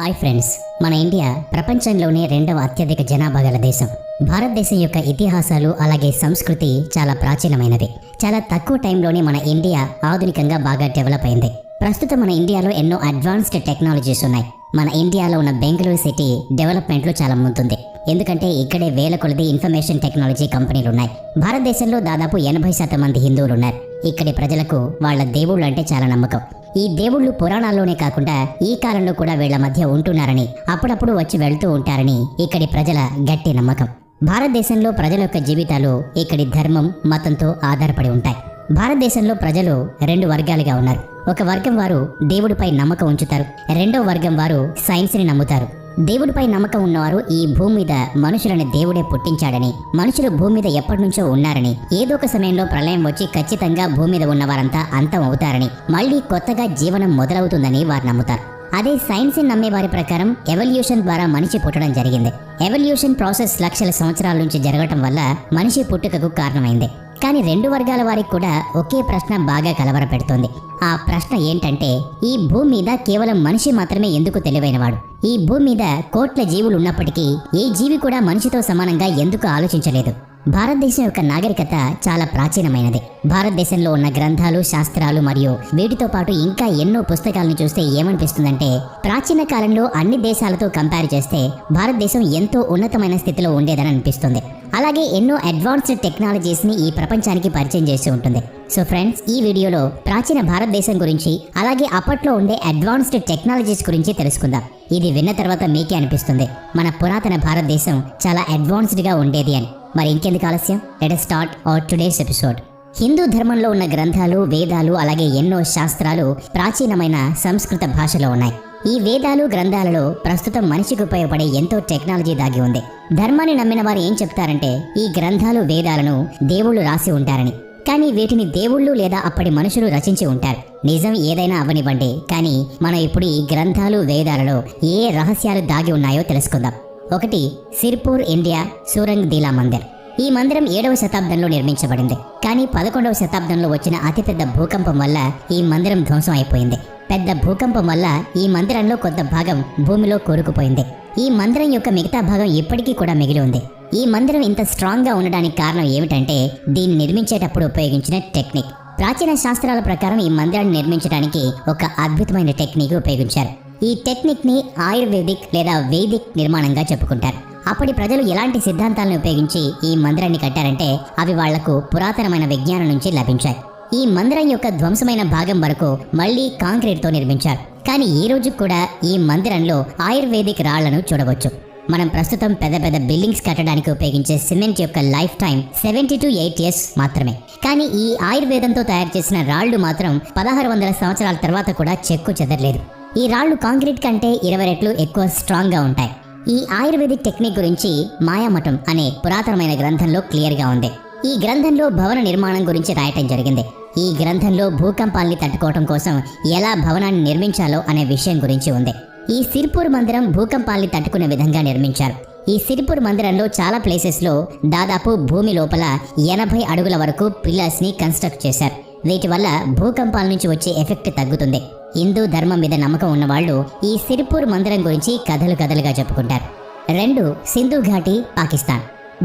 Hi friends మన India ప్రపంచంలోనే రెండవ అత్యధిక జనాభా గల దేశం. భారతదేశం యొక్క ఇతిహాసాలు అలాగే సంస్కృతి చాలా ప్రాచీనమైనది. చాలా తక్కువ టైంలోనే మన ఇండియా ఆధునికంగా బాగా డెవలప్ అయింది. ప్రస్తుతం మన ఇండియాలో ఎన్నో అడ్వాన్స్డ్ టెక్నాలజీస్ ఉన్నాయి. మన ఇండియాలో ఉన్న బెంగళూరు సిటీ డెవలప్మెంట్లో చాలా ముందుంది. ఎందుకంటే ఇక్కడే వేల కొలది ఇన్ఫర్మేషన్ టెక్నాలజీ కంపెనీలు ఉన్నాయి భారతదేశంలో దాదాపు ఎనభై శాతం మంది హిందువులు ఉన్నారు ఇక్కడి ప్రజలకు వాళ్ళ దేవుళ్ళు అంటే చాలా నమ్మకం. ఈ దేవుళ్ళు పురాణాల్లోనే కాకుండా ఈ కాలంలో కూడా వీళ్ళ మధ్య ఉంటున్నారని అప్పుడప్పుడు వచ్చి వెళ్తూ ఉంటారని ఇక్కడి ప్రజల గట్టి నమ్మకం. భారతదేశంలో ప్రజల యొక్క జీవితాలు ఇక్కడి ధర్మం మతంతో ఆధారపడి ఉంటాయి. భారతదేశంలో ప్రజలు రెండు వర్గాలుగా ఉన్నారు. ఒక వర్గం వారు దేవుడిపై నమ్మకం ఉంచుతారు. రెండో వర్గం వారు సైన్స్ని నమ్ముతారు. దేవుడిపై నమ్మకం ఉన్నవారు ఈ భూమి మీద మనుషులని దేవుడే పుట్టించాడని మనుషులు భూమి మీద ఎప్పటి నుంచో ఉన్నారని ఏదో ఒక సమయంలో ప్రళయం వచ్చి ఖచ్చితంగా భూమి మీద ఉన్న వారంతా అంతం అవుతారని మళ్ళీ కొత్తగా జీవనం మొదలవుతుందని వారు నమ్ముతారు. అదే సైన్స్ నమ్మే వారి ప్రకారం ఎవల్యూషన్ ద్వారా మనిషి పుట్టడం జరిగింది. ఎవల్యూషన్ ప్రాసెస్ లక్షల సంవత్సరాల నుంచి జరగటం వల్ల మనిషి పుట్టుకకు కారణమైంది. కానీ రెండు వర్గాల వారికి కూడా ఒకే ప్రశ్న బాగా కలవరపెడుతోంది. ఆ ప్రశ్న ఏంటంటే ఈ భూమి మీద కేవలం మనిషి మాత్రమే ఎందుకు తెలివైనవాడు? ఈ భూమి మీద కోట్ల జీవులు ఉన్నప్పటికీ ఏ జీవి కూడా మనిషితో సమానంగా ఎందుకు ఆలోచించలేదు? భారతదేశం యొక్క నాగరికత చాలా ప్రాచీనమైనది. భారతదేశంలో ఉన్న గ్రంథాలు శాస్త్రాలు మరియు వీటితో పాటు ఇంకా ఎన్నో పుస్తకాలను చూస్తే ఏమనిపిస్తుందంటే ప్రాచీన కాలంలో అన్ని దేశాలతో కంపేర్ చేస్తే భారతదేశం ఎంతో ఉన్నతమైన స్థితిలో ఉండేదని అనిపిస్తుంది. అలాగే ఎన్నో అడ్వాన్స్డ్ టెక్నాలజీస్ని ఈ ప్రపంచానికి పరిచయం చేసి ఉంటుంది. సో ఫ్రెండ్స్ ఈ వీడియోలో ప్రాచీన భారతదేశం గురించి అలాగే అప్పట్లో ఉండే అడ్వాన్స్డ్ టెక్నాలజీస్ గురించి తెలుసుకుందాం. ఇది విన్న తర్వాత మీకే అనిపిస్తుంది. మన పురాతన భారతదేశం చాలా అడ్వాన్స్డ్గా ఉండేది అని. మరి ఇంకెందుకు ఆలస్యం? Let start our today's episode Hindu ధర్మంలో ఉన్న గ్రంథాలు వేదాలు అలాగే ఎన్నో శాస్త్రాలు ప్రాచీనమైన సంస్కృత భాషలో ఉన్నాయి. ఈ వేదాలు గ్రంథాలలో ప్రస్తుతం మనిషికి ఉపయోగపడే ఎంతో టెక్నాలజీ దాగి ఉంది. ధర్మాన్ని నమ్మిన వారు ఏం చెప్తారంటే ఈ గ్రంథాలు వేదాలను దేవుళ్ళు రాసి ఉంటారని. కానీ వీటిని దేవుళ్ళు లేదా అప్పటి మనుషులు రచించి ఉంటారు. నిజం ఏదైనా అవనివ్వండి కానీ మనం ఇప్పుడు ఈ గ్రంథాలు వేదాలలో ఏ రహస్యాలు దాగి ఉన్నాయో తెలుసుకుందాం. ఒకటి సిర్పూర్ ఇండియా సూరంగ్ దీలా మందిర్. ఈ మందిరం ఏడవ శతాబ్దంలో నిర్మించబడింది. కానీ పదకొండవ శతాబ్దంలో వచ్చిన అతిపెద్ద భూకంపం వల్ల ఈ మందిరం ధ్వంసం అయిపోయింది. పెద్ద భూకంపం వల్ల ఈ మందిరంలో కొంత భాగం భూమిలో కోరుకుపోయింది. ఈ మందిరం యొక్క మిగతా భాగం ఇప్పటికీ కూడా మిగిలి ఉంది. ఈ మందిరం ఇంత స్ట్రాంగ్గా ఉండడానికి కారణం ఏమిటంటే దీన్ని నిర్మించేటప్పుడు ఉపయోగించిన టెక్నిక్ ప్రాచీన శాస్త్రాల ప్రకారం ఈ మందిరాన్ని నిర్మించడానికి ఒక అద్భుతమైన టెక్నిక్ ఉపయోగించారు. ఈ టెక్నిక్ని ఆయుర్వేదిక్ లేదా వేదిక్ నిర్మాణంగా చెప్పుకుంటారు. అప్పటి ప్రజలు ఎలాంటి సిద్ధాంతాలను ఉపయోగించి ఈ మందిరాన్ని కట్టారంటే అవి వాళ్ళకు పురాతనమైన విజ్ఞానం నుంచి లభించాయి. ఈ మందిరం యొక్క ధ్వంసమైన భాగం వరకు మళ్ళీ కాంక్రీట్తో నిర్మించారు. కానీ ఈ రోజు కూడా ఈ మందిరంలో ఆయుర్వేదిక్ రాళ్ళను చూడవచ్చు. మనం ప్రస్తుతం పెద్ద పెద్ద బిల్డింగ్స్ కట్టడానికి ఉపయోగించే సిమెంట్ యొక్క life time seventy to eight years మాత్రమే. కానీ ఈ ఆయుర్వేదంతో తయారు చేసిన రాళ్ళు మాత్రం పదహారు వందల సంవత్సరాల తర్వాత కూడా చెక్కు చెదరలేదు. ఈ రాళ్ళు కాంక్రీట్ కంటే ఇరవై రెట్లు ఎక్కువ స్ట్రాంగ్గా ఉంటాయి. ఈ ఆయుర్వేదిక్ టెక్నిక్ గురించి మాయామఠం అనే పురాతనమైన గ్రంథంలో క్లియర్గా ఉంది. ఈ గ్రంథంలో భవన నిర్మాణం గురించి రాయటం జరిగింది. ఈ గ్రంథంలో భూకంపాల్ని తట్టుకోవటం కోసం ఎలా భవనాన్ని నిర్మించాలో అనే విషయం గురించి ఉంది. ఈ సిర్పూర్ మందిరం భూకంపాల్ని తట్టుకునే విధంగా నిర్మించారు. ఈ సిరిపూర్ మందిరంలో చాలా ప్లేసెస్లో దాదాపు భూమి లోపల ఎనభై అడుగుల వరకు పిల్లర్స్ని కన్స్ట్రక్ట్ చేశారు. వీటి వల్ల భూకంపాల నుంచి వచ్చే ఎఫెక్ట్ తగ్గుతుంది. హిందూ ధర్మం మీద నమ్మకం ఉన్నవాళ్ళు ఈ సిరిపూర్ మందిరం గురించి కథలు కథలుగా చెప్పుకుంటారు. రెండు సింధు ఘాటి పాకిస్తాన్.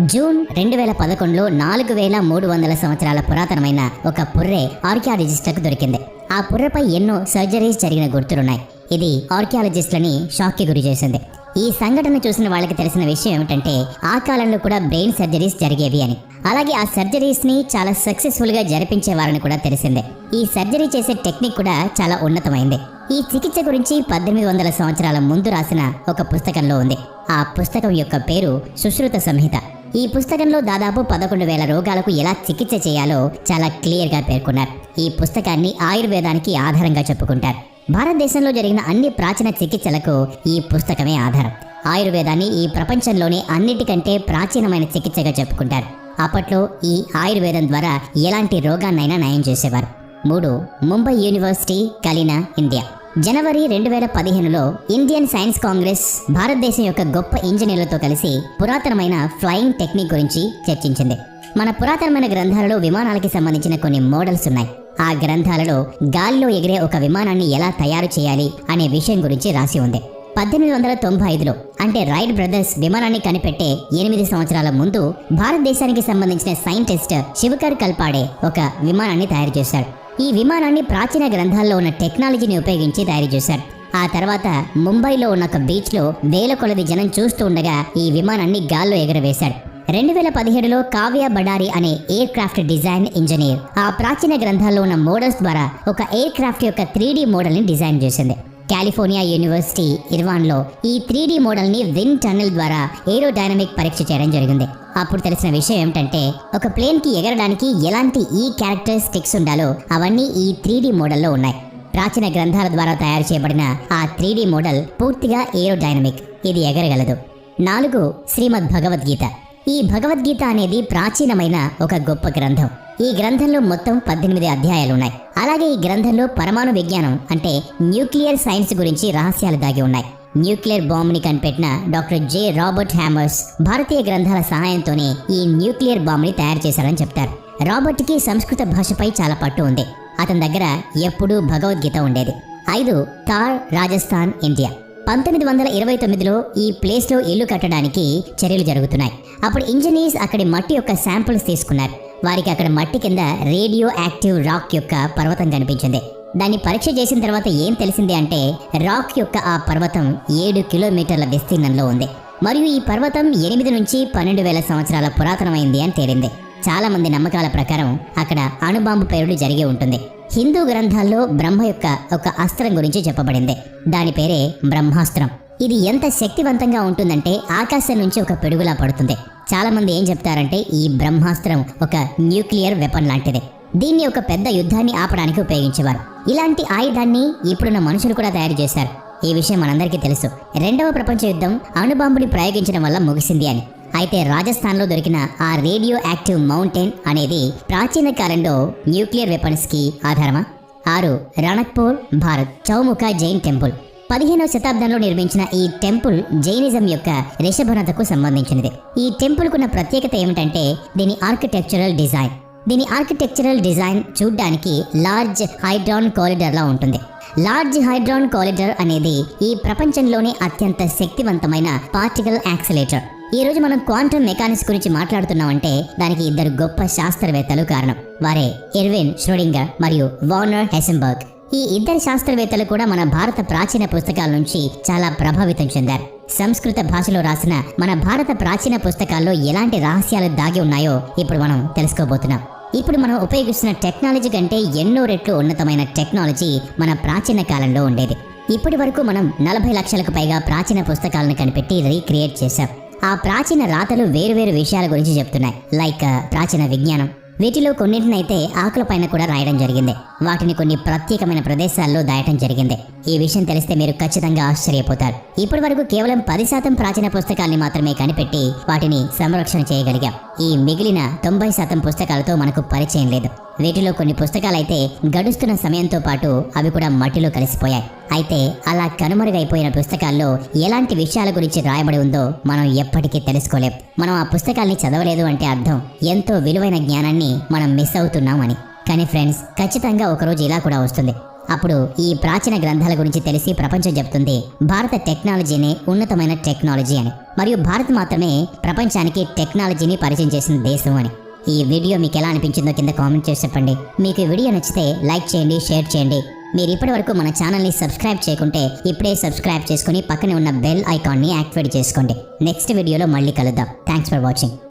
జూన్ రెండు వేల పదకొండులో నాలుగు వేల మూడు వందల సంవత్సరాల పురాతనమైన ఒక పుర్రె ఆర్కియాలజిస్ట్లకు దొరికింది. ఆ పుర్రెపై ఎన్నో సర్జరీస్ జరిగిన గుర్తులున్నాయి. ఇది ఆర్కియాలజిస్టులని షాక్కి గురి చేసింది. ఈ సంఘటన చూసిన వాళ్ళకి తెలిసిన విషయం ఏమిటంటే ఆ కాలంలో కూడా బ్రెయిన్ సర్జరీస్ జరిగేవి అని. అలాగే ఆ సర్జరీస్ని చాలా సక్సెస్ఫుల్గా జరిపించేవారని కూడా తెలిసిందే. ఈ సర్జరీ చేసే టెక్నిక్ కూడా చాలా ఉన్నతమైంది. ఈ చికిత్స గురించి పద్దెనిమిది వందల సంవత్సరాల ముందు రాసిన ఒక పుస్తకంలో ఉంది. ఆ పుస్తకం యొక్క పేరు సుశ్రుత సంహిత. ఈ పుస్తకంలో దాదాపు పదకొండు వేల రోగాలకు ఎలా చికిత్స చేయాలో చాలా క్లియర్గా పేర్కొన్నారు. ఈ పుస్తకాన్ని ఆయుర్వేదానికి ఆధారంగా చెప్పుకుంటారు. భారతదేశంలో జరిగిన అన్ని ప్రాచీన చికిత్సలకు ఈ పుస్తకమే ఆధారం. ఆయుర్వేదాన్ని ఈ ప్రపంచంలోనే అన్నిటికంటే ప్రాచీనమైన చికిత్సగా చెప్పుకుంటారు. అప్పట్లో ఈ ఆయుర్వేదం ద్వారా ఎలాంటి రోగాన్నైనా నయం చేసేవారు. మూడు ముంబై యూనివర్సిటీ కలినా ఇండియా. జనవరి రెండు వేల పదిహేనులో ఇండియన్ సైన్స్ కాంగ్రెస్ భారతదేశం యొక్క గొప్ప ఇంజనీర్లతో కలిసి పురాతనమైన ఫ్లయింగ్ టెక్నిక్ గురించి చర్చించింది. మన పురాతనమైన గ్రంథాలలో విమానాలకి సంబంధించిన కొన్ని మోడల్స్ ఉన్నాయి. ఆ గ్రంథాలలో గాలిలో ఎగిరే ఒక విమానాన్ని ఎలా తయారు చేయాలి అనే విషయం గురించి రాసి ఉంది. పద్దెనిమిది వందల తొంభై ఐదులో అంటే రైట్ బ్రదర్స్ విమానాన్ని కనిపెట్టే ఎనిమిది సంవత్సరాల ముందు భారతదేశానికి సంబంధించిన సైంటిస్ట్ శివకర్ కల్పాడే ఒక విమానాన్ని తయారు చేశాడు. ఈ విమానాన్ని ప్రాచీన గ్రంథాల్లో ఉన్న టెక్నాలజీని ఉపయోగించి తయారు చేశాడు. ఆ తర్వాత ముంబైలో ఉన్న ఒక బీచ్లో వేల కొలది జనం చూస్తూ ఉండగా ఈ విమానాన్ని గాల్లో ఎగరవేశాడు. రెండు వేల పదిహేడులో కావ్య బడారి అనే ఎయిర్ క్రాఫ్ట్ డిజైన్ ఇంజనీర్. ఆ ప్రాచీన గ్రంథాల్లో ఉన్న మోడల్స్ ద్వారా ఒక ఎయిర్ క్రాఫ్ట్ యొక్క త్రీ మోడల్ని డిజైన్ చేసింది. కాలిఫోర్నియా యూనివర్సిటీ ఇర్వాన్లో ఈ త్రీ డీ మోడల్ని విన్ టన్నెల్ ద్వారా ఏరోడైనమిక్ పరీక్ష చేయడం జరిగింది. అప్పుడు తెలిసిన విషయం ఏమిటంటే ఒక ప్లేన్కి ఎగరడానికి ఎలాంటి ఈ క్యారెక్టరిస్టిక్స్ ఉండాలో అవన్నీ ఈ త్రీ మోడల్లో ఉన్నాయి. ప్రాచీన గ్రంథాల ద్వారా తయారు చేయబడిన ఆ త్రీ మోడల్ పూర్తిగా ఏరోడైనమిక్. ఇది ఎగరగలదు. నాలుగు శ్రీమద్ భగవద్గీత ఈ భగవద్గీత అనేది ప్రాచీనమైన ఒక గొప్ప గ్రంథం. ఈ గ్రంథంలో మొత్తం పద్దెనిమిది అధ్యాయాలు ఉన్నాయి అలాగే ఈ గ్రంథంలో పరమాణు విజ్ఞానం అంటే న్యూక్లియర్ సైన్స్ గురించి రహస్యాలు దాగి ఉన్నాయి. న్యూక్లియర్ బాంబుని కనిపెట్టిన డాక్టర్ జె. రాబర్ట్ హ్యామర్స్ భారతీయ గ్రంథాల సహాయంతోనే ఈ న్యూక్లియర్ బాంబ్ని తయారు చేశారని చెప్తారు. రాబర్ట్కి సంస్కృత భాషపై చాలా పట్టు ఉంది. అతని దగ్గర ఎప్పుడూ భగవద్గీత ఉండేది. ఐదు థార్ రాజస్థాన్ ఇండియా. పంతొమ్మిది వందల ఇరవై తొమ్మిదిలో ఈ ప్లేస్లో ఇల్లు కట్టడానికి చర్యలు జరుగుతున్నాయి. అప్పుడు ఇంజనీర్స్ అక్కడి మట్టి యొక్క శాంపుల్స్ తీసుకున్నారు. వారికి అక్కడ మట్టి కింద రేడియో యాక్టివ్ రాక్ యొక్క పర్వతం కనిపించింది. దాన్ని పరీక్ష చేసిన తర్వాత ఏం తెలిసింది అంటే రాక్ యొక్క ఆ పర్వతం ఏడు కిలోమీటర్ల విస్తీర్ణంలో ఉంది. మరియు ఈ పర్వతం ఎనిమిది నుంచి పన్నెండు వేల సంవత్సరాల పురాతనమైంది అని తేలింది. చాలా మంది నమ్మకాల ప్రకారం అక్కడ అణుబాంబు పేరుడు జరిగి ఉంటుంది. హిందూ గ్రంథాల్లో బ్రహ్మ యొక్క ఒక అస్త్రం గురించి చెప్పబడింది. దాని పేరే బ్రహ్మాస్త్రం. ఇది ఎంత శక్తివంతంగా ఉంటుందంటే ఆకాశం నుంచి ఒక పిడుగులా పడుతుంది. చాలా మంది ఏం చెప్తారంటే ఈ బ్రహ్మాస్త్రం ఒక న్యూక్లియర్ వెపన్ లాంటిది. దీన్ని ఒక పెద్ద యుద్ధాన్ని ఆపడానికి ఉపయోగించేవారు. ఇలాంటి ఆయుధాన్ని ఇప్పుడున్న మనుషులు కూడా తయారు చేశారు. ఈ విషయం మనందరికీ తెలుసు. రెండవ ప్రపంచ యుద్ధం అణుబాంబుని ప్రయోగించడం వల్ల ముగిసింది అని. అయితే రాజస్థాన్లో దొరికిన ఆ రేడియో యాక్టివ్ మౌంటైన్ అనేది ప్రాచీన కాలంలో న్యూక్లియర్ వెపన్స్కి ఆధారమా? ఆరు రణక్పూర్ భారత్ చౌముఖ జైన్ టెంపుల్. పదిహేనవ శతాబ్దంలో నిర్మించిన ఈ టెంపుల్ జైనిజం యొక్క రిషభనతకు సంబంధించినది. ఈ టెంపుల్కున్న ప్రత్యేకత ఏమిటంటే దీని ఆర్కిటెక్చరల్ డిజైన్. దీని ఆర్కిటెక్చరల్ డిజైన్ చూడ్డానికి లార్జ్ హైడ్రాన్ కారిడార్లా ఉంటుంది. లార్జ్ హైడ్రాన్ కారిడార్ అనేది ఈ ప్రపంచంలోనే అత్యంత శక్తివంతమైన పార్టికల్ యాక్సిలేటర్. ఈ రోజు మనం క్వాంటమ్ మెకానిక్స్ గురించి మాట్లాడుతున్నామంటే దానికి ఇద్దరు గొప్ప శాస్త్రవేత్తలు కారణం. వారే ఎర్విన్ ష్రోడింగర్ మరియు వార్నర్ హెసెంబర్గ్. ఈ ఇద్దరు శాస్త్రవేత్తలు కూడా మన భారత ప్రాచీన పుస్తకాల నుంచి చాలా ప్రభావితం చెందారు. సంస్కృత భాషలో రాసిన మన భారత ప్రాచీన పుస్తకాల్లో ఎలాంటి రహస్యాలు దాగి ఉన్నాయో ఇప్పుడు మనం తెలుసుకోబోతున్నాం. ఇప్పుడు మనం ఉపయోగిస్తున్న టెక్నాలజీ కంటే ఎన్నో రెట్లు ఉన్నతమైన టెక్నాలజీ మన ప్రాచీన కాలంలో ఉండేది. ఇప్పటి వరకు మనం నలభై లక్షలకు పైగా ప్రాచీన పుస్తకాలను కనిపెట్టి రీక్రియేట్ చేశాం. ఆ ప్రాచీన రాతలు వేరువేరు విషయాల గురించి చెప్తున్నాయి. లైక్ ప్రాచీన విజ్ఞానం. వీటిలో కొన్నింటినైతే ఆకులపైన కూడా రాయడం జరిగింది. వాటిని కొన్ని ప్రత్యేకమైన ప్రదేశాల్లో దాయటం జరిగింది. ఈ విషయం తెలిస్తే మీరు ఖచ్చితంగా ఆశ్చర్యపోతారు. ఇప్పటి వరకు కేవలం పది శాతం ప్రాచీన పుస్తకాల్ని మాత్రమే కనిపెట్టి వాటిని సంరక్షణ చేయగలిగాం. ఈ మిగిలిన తొంభై శాతం పుస్తకాలతో మనకు పరిచయం లేదు. వీటిలో కొన్ని పుస్తకాలైతే గడుస్తున్న సమయంతో పాటు అవి కూడా మట్టిలో కలిసిపోయాయి. అయితే అలా కనుమరుగైపోయిన పుస్తకాల్లో ఎలాంటి విషయాల గురించి రాయబడి ఉందో మనం ఎప్పటికీ తెలుసుకోలేం. మనం ఆ పుస్తకాల్ని చదవలేదు అంటే అర్థం ఎంతో విలువైన జ్ఞానాన్ని మనం మిస్ అవుతున్నామని. కానీ ఫ్రెండ్స్ ఖచ్చితంగా ఒకరోజు ఇలా కూడా వస్తుంది. అప్పుడు ఈ ప్రాచీన గ్రంథాల గురించి తెలిసి ప్రపంచం చెప్తుంది భారత టెక్నాలజీనే ఉన్నతమైన టెక్నాలజీ అని. మరియు భారత్ మాత్రమే ప్రపంచానికి టెక్నాలజీని పరిచయం చేసిన దేశం అని. ఈ వీడియో మీకు ఎలా అనిపించిందో కింద కామెంట్ చేసి చెప్పండి. మీకు ఈ వీడియో నచ్చితే లైక్ చేయండి షేర్ చేయండి. మీరు ఇప్పటి వరకు మన ఛానల్ని సబ్స్క్రైబ్ చేయకుంటే ఇప్పుడే సబ్స్క్రైబ్ చేసుకుని పక్కనే ఉన్న బెల్ ఐకాన్ని యాక్టివేట్ చేసుకోండి. నెక్స్ట్ వీడియోలో మళ్ళీ కలుద్దాం. Thanks for watching.